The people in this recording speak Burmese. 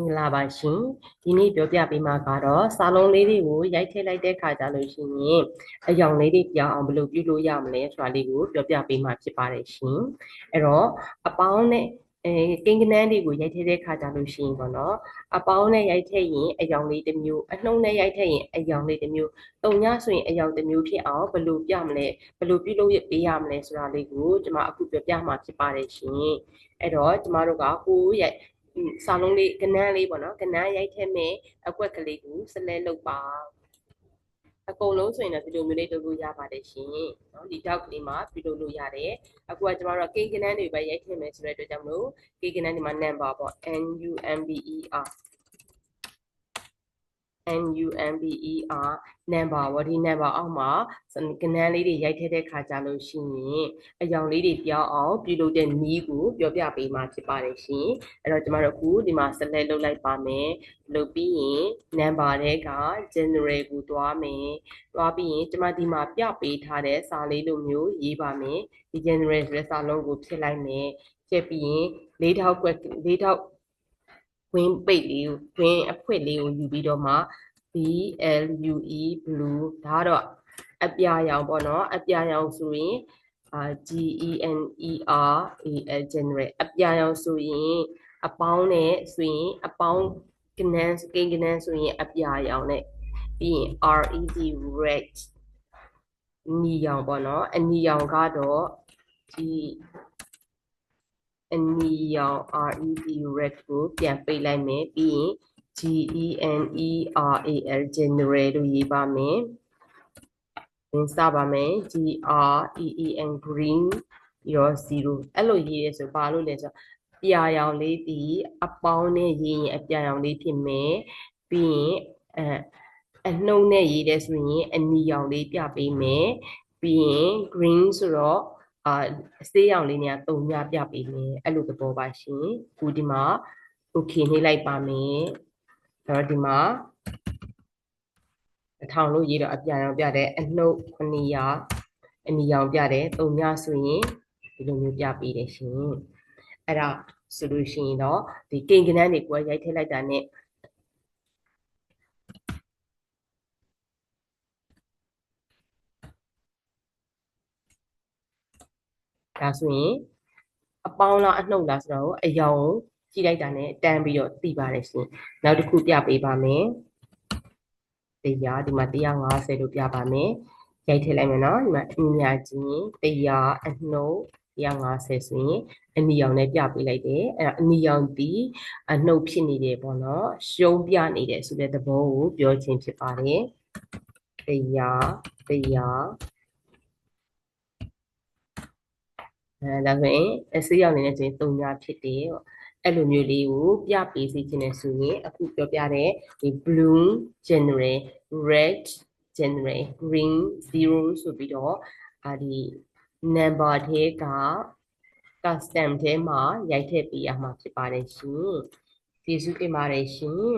င်္ဂလာပါရှင်ဒီနေ့ပြောပြပေးမှာကတော့စာလုံးလေးတွေကိုရိုက်ထည့်လိုက်တဲ့ခါကြလို့ရှိရင်အယောင်လေးတွေပြောင်းအောင်ဘယ်လိုပြုလုပ်ရမလဲဆိုတာလေးကိုပြောပြပေးမှာဖြစ်ပါတယ်ရှင်အဲ့တော့အပေါင်းနဲ့အဲကိန်းကနန်းတွေကိုရိုက်ထည့်တဲ့ခါကြလို့ရှိရင်ပေါ့နော်အပေါင်းနဲ့ရိုက်ထည့်ရင်အယောင်လေးတစ်မျိုးအနှုံးနဲ့ရိုက်ထည့်ရင်အယောင်လေးတစ်မျိုးတုံညဆိုရင်အယောင်တစ်မျိုးဖြစ်အောင်ဘယ်လိုပြမလဲဘယ်လိုပြုလုပ်ပေးရမလဲဆိုတာလေးကိုကျွန်မအခုပြောပြမှာဖြစ်ပါတယ်ရှင်အဲ့တော့ကျမတို့ကကိုရိုက် စာလုံးလေးကနန်းလေးပေါ့နော်ကနန်းရိုက်ထည့်မယ်အကွက်ကလေးကိုစလဲလုပ်ပါအကုန်လုံးဆိုရင်တော့ဒီလိုမျိုးလေးလုပ်လို့ရပါတယ်ရှင်နော်ဒီတောက်ကလေးမှာပြုလုပ်လို့ရတယ်အခုကကျမတို့ကကိန်းကနန်းတွေပဲရိုက်ထည့်မယ်ဆိုတဲ့အတွက်ကြောင့်မလို့ကိန်းကနန်းဒီမှာ number ပေါ့ N U M B E R N U M B E R number ဝဒီ number အောက်မှာကနန်းလေးတွေရိုက်ထည့်တဲ့ခါကြလို့ရှိရင်အယောင်လေးတွေပြောင်းအောင်ပြုလုပ်တဲ့နည်းကိုပြောပြပေးမှာဖြစ်ပါတယ်ရှင်အဲ့တော့ကျမတို့အခုဒီမှာ select လုပ်လိုက်ပါမယ်လုပ်ပြီးရင် number တွေက general ကိုတွားမယ်တွားပြီးရင်ကျမဒီမှာပြပေးထားတဲ့စာလေးလိုမျိုးရေးပါမယ်ဒီ general ဆိုတဲ့စာလုံးကိုဖြစ်လိုက်မယ်ဖြစ်ပြီးရင်၄ထောက်ကွက်၄ထောက် ဝင်းပိတ်လေးကိုဝင်းအဖွက်လေးကိုယူပြီးတော့မှ B L U E blue ဒါကတော့အပြာရောင်ပေါ့နော်အပြာရောင်ဆိုရင်အာ G E N E R A L generate အပြာရောင်ဆိုရင် အပေါင်းနဲ့ဆိုရင်အပေါင်းကနန်းကိန်းကနန်းဆိုရင်အပြာရောင်နဲ့ပြီးရင် R E D red နီရောင်ပေါ့နော်အနီရောင်ကတော့ဒီ အနီရောင် RED red ကိုပြန်ပိတ်လိုက်မယ်ပြီးရင် G E N E R A L general လို့ရေးပါမယ်။ဝင်စပါမယ် G R E E N green ပြီးတော့0အဲ့လိုရေးရဆိုဘာလို့လဲဆိုတော့ပြာရောင်လေးဒီအပေါင်းနဲ့ရေးရင်အပြာရောင်လေးဖြစ်မယ်။ပြီးရင်အဲအနှုံနဲ့ရေးတဲ့ဆိုရင်အနီရောင်လေးပြပေးမယ်။ပြီးရင် green ဆိုတော့ အာစေးရောင်လေးเนี่ยတုံညပြပေးမယ်အဲ့လိုသဘောပါရှင်။ခုဒီမှာ okay နှိပ်လိုက်ပါမယ်။အဲ့တော့ဒီမှာအထောင်လို့ရေးတော့အပြာရောင်ပြတယ်အနှုတ်900အနီရောင်ပြတယ်တုံညဆိုရင်ဒီလိုမျိုးပြပေးတယ်ရှင်အဲ့ဒါဆိုလို့ရှိရင်တော့ဒီကိန်ကနန်းတွေကိုရိုက်ထည့်လိုက်တာ ਨੇ ဒါဆိုရင်အပေါင်းလားအနှုတ်လားဆိုတော့အယောင်ကြည့်လိုက်တာ ਨੇ တန်းပြီးတော့သိပါတယ်ရှင်နောက်တစ်ခုပြပေးပါမယ်တရားဒီမှာ150လို့ပြပါမယ်ရိုက်ထည့်လိုက်မယ်နော်ဒီမှာအမြာချင်းတရားအနှုတ်150ဆိုရင်အနီရောင်နဲ့ပြပေးလိုက်တယ်အဲ့ဒါအနီရောင်ဒီအနှုတ်ဖြစ်နေတယ်ပေါ့နော်ရှုံးပြနေတယ်ဆိုတဲ့သဘောကိုပြောခြင်းဖြစ်ပါတယ်တရားတရား အဲဒါဆိုရင်အစေးရောက်နေတဲ့ဆိုရင်တုံညာဖြစ်တယ်ပေါ့အဲ့လိုမျိုးလေးကိုပြပေးစီခြင်းနဲ့ဆိုရင်အခုပြောပြတဲ့ဒီ blue generate red generate green zero ဆိုပြီးတော့အာဒီ number ထဲက custom ထဲမှာရိုက်ထည့်ပေးရမှာဖြစ်ပါတယ်ရှင်ကျေးဇူးတင်ပါတယ်ရှင်